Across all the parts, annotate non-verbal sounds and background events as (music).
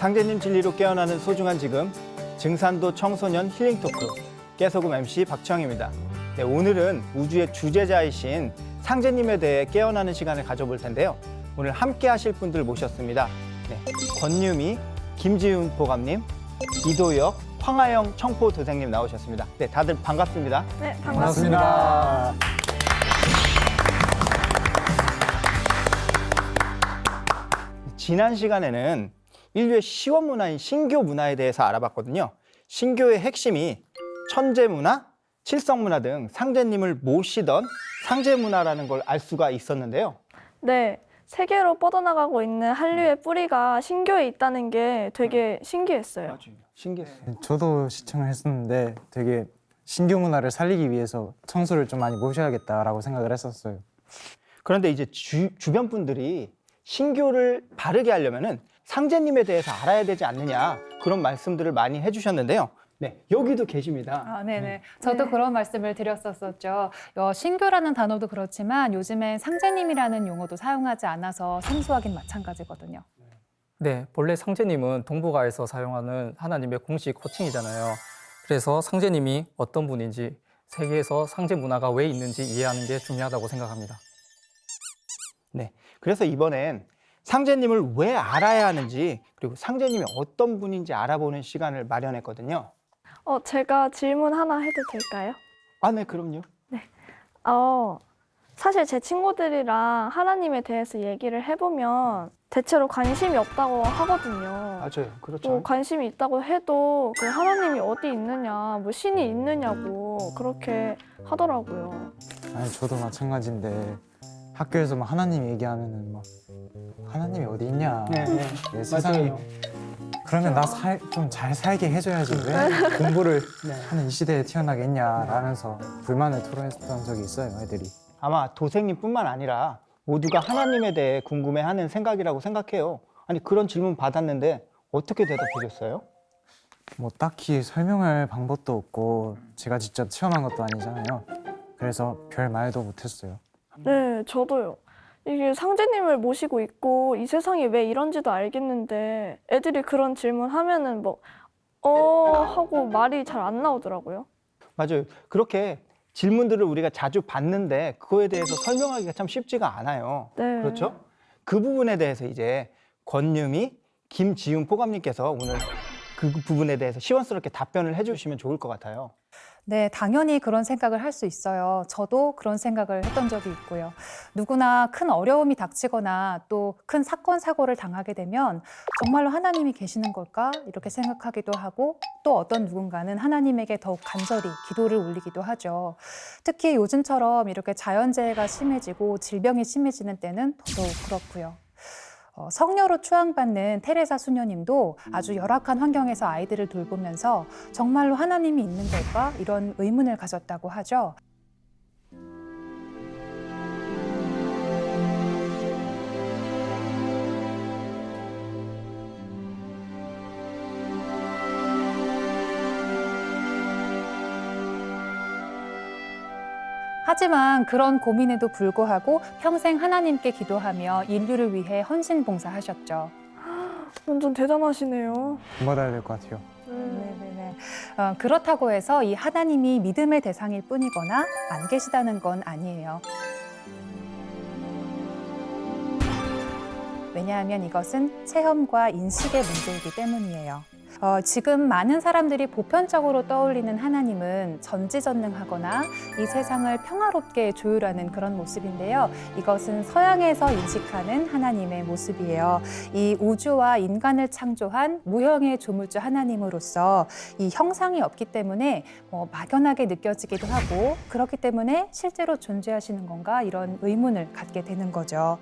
상제님 진리로 깨어나는 소중한 지금 증산도 청소년 힐링 토크 깨소금 MC 박지영입니다. 네, 오늘은 우주의 주제자이신 상제님에 대해 깨어나는 시간을 가져볼 텐데요. 오늘 함께 하실 분들 모셨습니다. 네, 권유미, 김지훈 보감님, 이도혁, 황하영 청포 도생님 나오셨습니다. 네, 다들 반갑습니다. 네, 반갑습니다. 지난 시간에는 인류의 시원 문화인 신교 문화에 대해서 알아봤거든요. 신교의 핵심이 천재 문화, 칠성 문화 등 상제님을 모시던 상제 문화라는 걸 알 수가 있었는데요. 네, 세계로 뻗어나가고 있는 한류의 뿌리가 신교에 있다는 게 되게 신기했어요. 신기했어요. 저도 시청을 했었는데 되게 신규 문화를 살리기 위해서 청소를 좀 많이 모셔야겠다라고 생각을 했었어요. 그런데 이제 주, 주변 분들이 신교를 바르게 하려면은 상제님에 대해서 알아야 되지 않느냐 그런 말씀들을 많이 해주셨는데요. 네, 여기도 계십니다. 아, 네네. 저도 네. 그런 말씀을 드렸었었죠. 어, 신교라는 단어도 그렇지만 요즘엔 상제님이라는 용어도 사용하지 않아서 생소하긴 마찬가지거든요. 네, 본래 상제님은 동북아에서 사용하는 하나님의 공식 호칭이잖아요. 그래서 상제님이 어떤 분인지 세계에서 상제 문화가 왜 있는지 이해하는 게 중요하다고 생각합니다. 네, 그래서 이번엔 상제님을 왜 알아야 하는지 그리고 상제님이 어떤 분인지 알아보는 시간을 마련했거든요. 어, 제가 질문 하나 해도 될까요? 아, 네, 그럼요. 어, 사실 제 친구들이랑 하나님에 대해서 얘기를 해보면 대체로 관심이 없다고 하거든요. 맞아요. 그렇죠. 뭐 관심이 있다고 해도 그 하나님이 어디 있느냐, 뭐 신이 있느냐고 그렇게 하더라고요. 아니 저도 마찬가지인데 학교에서 막 하나님 얘기하면은 막 하나님이 어디 있냐? 네, 네. 내 세상에 맞아요. 그러면 나 좀 잘 살게 해줘야지 왜 공부를 (laughs) 네. 하는 이 시대에 태어나겠냐라면서 불만을 토로했던 적이 있어요 애들이. 아마 도생님뿐만 아니라 모두가 하나님에 대해 궁금해하는 생각이라고 생각해요. 아니 그런 질문 받았는데 어떻게 대답해줬어요? 뭐 딱히 설명할 방법도 없고 제가 직접 체험한 것도 아니잖아요. 그래서 별 말도 못했어요. 네, 저도요. 이게 상제님을 모시고 있고 이 세상이 왜 이런지도 알겠는데 애들이 그런 질문 하면은 뭐, 어, 하고 말이 잘 안 나오더라고요. 맞아요. 그렇게 질문들을 우리가 자주 받는데 그거에 대해서 설명하기가 참 쉽지가 않아요. 네. 그렇죠? 그 부분에 대해서 이제 권유미, 김지훈 포감님께서 오늘 그 부분에 대해서 시원스럽게 답변을 해주시면 좋을 것 같아요. 네, 당연히 그런 생각을 할 수 있어요. 저도 그런 생각을 했던 적이 있고요. 누구나 큰 어려움이 닥치거나 또 큰 사건, 사고를 당하게 되면 정말로 하나님이 계시는 걸까? 이렇게 생각하기도 하고 또 어떤 누군가는 하나님에게 더욱 간절히 기도를 올리기도 하죠. 특히 요즘처럼 이렇게 자연재해가 심해지고 질병이 심해지는 때는 더더욱 그렇고요. 어, 성녀로 추앙받는 테레사 수녀님도 아주 열악한 환경에서 아이들을 돌보면서 정말로 하나님이 있는 걸까? 이런 의문을 가졌다고 하죠. 하지만 그런 고민에도 불구하고 평생 하나님께 기도하며 인류를 위해 헌신 봉사하셨죠. (gasps) 완전 대단하시네요. 공부해야 될 것 같아요. 네네네. 어, 그렇다고 해서 이 하나님이 믿음의 대상일 뿐이거나 안 계시다는 건 아니에요. 왜냐하면 이것은 체험과 인식의 문제이기 때문이에요. 어, 지금 많은 사람들이 보편적으로 떠올리는 하나님은 전지전능하거나 이 세상을 평화롭게 조율하는 그런 모습인데요. 이것은 서양에서 인식하는 하나님의 모습이에요. 이 우주와 인간을 창조한 무형의 조물주 하나님으로서 이 형상이 없기 때문에 뭐 막연하게 느껴지기도 하고 그렇기 때문에 실제로 존재하시는 건가 이런 의문을 갖게 되는 거죠.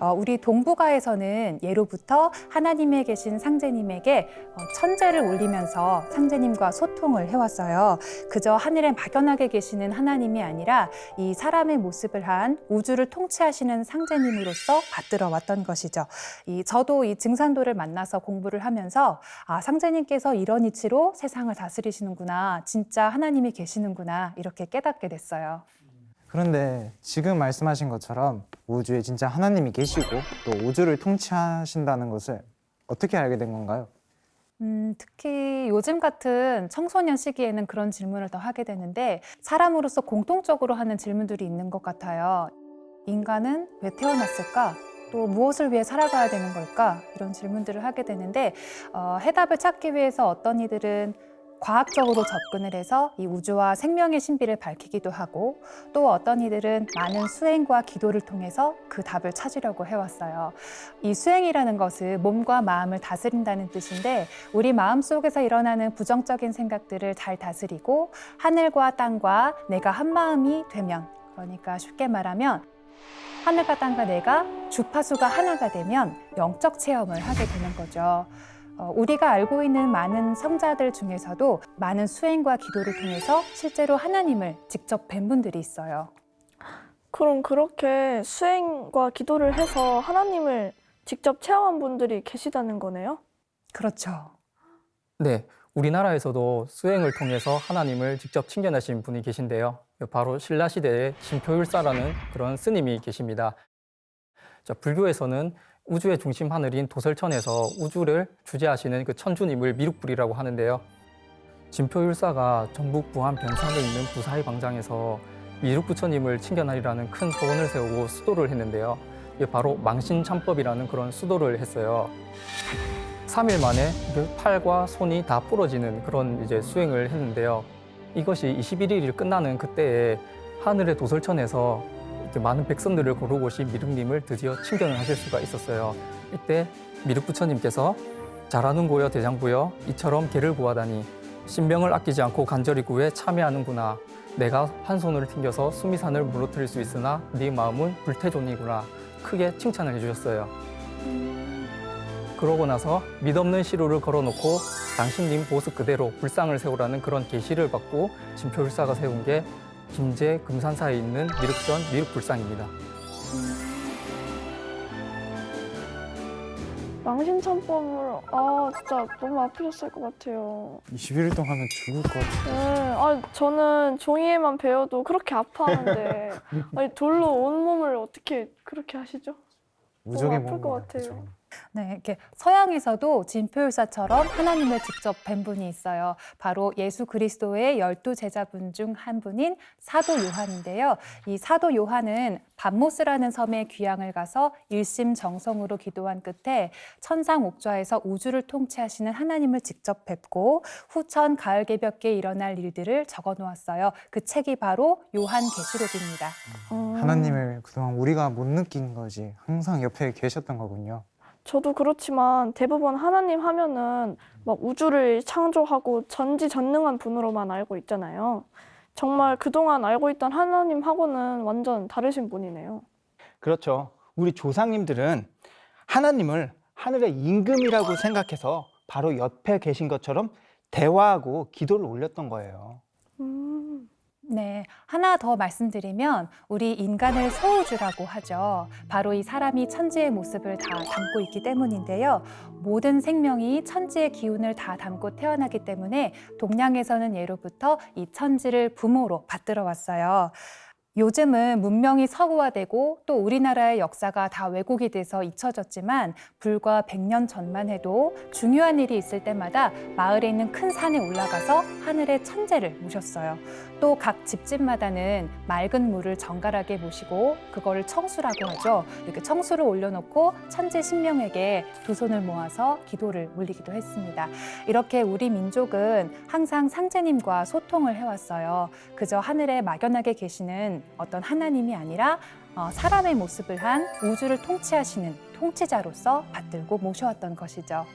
어, 우리 동북아에서는 예로부터 하나님에 계신 상제님에게 어, 천재를 올리면서 상제님과 소통을 해왔어요. 그저 하늘에 막연하게 계시는 하나님이 아니라 이 사람의 모습을 한 우주를 통치하시는 상제님으로서 받들어 왔던 것이죠. 이 저도 이 증산도를 만나서 공부를 하면서 아 상제님께서 이런 이치로 세상을 다스리시는구나, 진짜 하나님이 계시는구나 이렇게 깨닫게 됐어요. 그런데 지금 말씀하신 것처럼 우주에 진짜 하나님이 계시고 또 우주를 통치하신다는 것을 어떻게 알게 된 건가요? 음, 특히 요즘 같은 청소년 시기에는 그런 질문을 더 하게 되는데 사람으로서 공통적으로 하는 질문들이 있는 것 같아요. 인간은 왜 태어났을까? 또 무엇을 위해 살아가야 되는 걸까? 이런 질문들을 하게 되는데 어, 해답을 찾기 위해서 어떤 이들은 과학적으로 접근을 해서 이 우주와 생명의 신비를 밝히기도 하고 또 어떤 이들은 많은 수행과 기도를 통해서 그 답을 찾으려고 해왔어요. 이 수행이라는 것은 몸과 마음을 다스린다는 뜻인데 우리 마음 속에서 일어나는 부정적인 생각들을 잘 다스리고 하늘과 땅과 내가 한 마음이 되면 그러니까 쉽게 말하면 하늘과 땅과 내가 주파수가 하나가 되면 영적 체험을 하게 되는 거죠. 어, 우리가 알고 있는 많은 성자들 중에서도 많은 수행과 기도를 통해서 실제로 하나님을 직접 뵌 분들이 있어요. 그럼 그렇게 수행과 기도를 해서 하나님을 직접 체험한 분들이 계시다는 거네요? 그렇죠. 네, 우리나라에서도 수행을 통해서 하나님을 직접 친견하신 분이 계신데요. 바로 신라 시대의 진표율사라는 그런 스님이 계십니다. 자, 불교에서는 우주의 중심 하늘인 도설천에서 우주를 주재하시는 그 천주님을 미륵불이라고 하는데요. 진표율사가 전북 부안 변산에 있는 부사의 광장에서 미륵부처님을 친견하리라는 큰 소원을 세우고 수도를 했는데요. 이게 바로 망신참법이라는 그런 수도를 했어요. 3일 만에 그 팔과 손이 다 부러지는 그런 이제 수행을 했는데요. 이것이 21일이 끝나는 그때에 하늘의 도설천에서 많은 백성들을 고르고 오신 미륵님을 드디어 친견을 하실 수가 있었어요. 이때 미륵 부처님께서 잘하는고요 대장부여 이처럼 개를 구하다니 신명을 아끼지 않고 간절히 구해 참여하는구나. 내가 한 손으로 튕겨서 수미산을 무너뜨릴 수 있으나 네 마음은 불태존이구나. 크게 칭찬을 해주셨어요. 그러고 나서 믿없는 시루를 걸어놓고 당신님 모습 그대로 불상을 세우라는 그런 계시를 받고 진표율사가 세운 게 김제 금산사에 있는 미륵전 미륵불상입니다. 망신참법을 아 진짜 너무 아프셨을 것 같아요. 21일 동안 하면 죽을 것 같아요. 네, 아 저는 종이에만 배워도 그렇게 아파하는데 (laughs) 아니 돌로 온 몸을 어떻게 그렇게 하시죠? 무적의 아플 것 같아요. 네, 이렇게 서양에서도 진표율사처럼 하나님을 직접 뵌 분이 있어요. 바로 예수 그리스도의 열두 제자분 중 한 분인 사도 요한인데요. 이 사도 요한은 밤모스라는 섬에 귀향을 가서 일심정성으로 기도한 끝에 천상 옥좌에서 우주를 통치하시는 하나님을 직접 뵙고 후천 가을 개벽에 일어날 일들을 적어 놓았어요. 그 책이 바로 요한계시록입니다. 음, 하나님을 그동안 우리가 못 느낀 거지 항상 옆에 계셨던 거군요. 저도 그렇지만 대부분 하나님 하면은 막 우주를 창조하고 전지전능한 분으로만 알고 있잖아요. 정말 그동안 알고 있던 하나님하고는 완전 다르신 분이네요. 그렇죠. 우리 조상님들은 하나님을 하늘의 임금이라고 생각해서 바로 옆에 계신 것처럼 대화하고 기도를 올렸던 거예요. 음, 네, 하나 더 말씀드리면 우리 인간을 소우주라고 하죠. 바로 이 사람이 천지의 모습을 다 담고 있기 때문인데요. 모든 생명이 천지의 기운을 다 담고 태어나기 때문에 동양에서는 예로부터 이 천지를 부모로 받들어 왔어요. 요즘은 문명이 서구화되고 또 우리나라의 역사가 다 왜곡이 돼서 잊혀졌지만 불과 100년 전만 해도 중요한 일이 있을 때마다 마을에 있는 큰 산에 올라가서 하늘의 천재를 모셨어요. 또 각 집집마다는 맑은 물을 정갈하게 모시고 그거를 청수라고 하죠. 이렇게 청수를 올려놓고 천재 신명에게 두 손을 모아서 기도를 올리기도 했습니다. 이렇게 우리 민족은 항상 상제님과 소통을 해왔어요. 그저 하늘에 막연하게 계시는 어떤 하나님이 아니라 어, 사람의 모습을 한 우주를 통치하시는 통치자로서 받들고 모셔왔던 것이죠.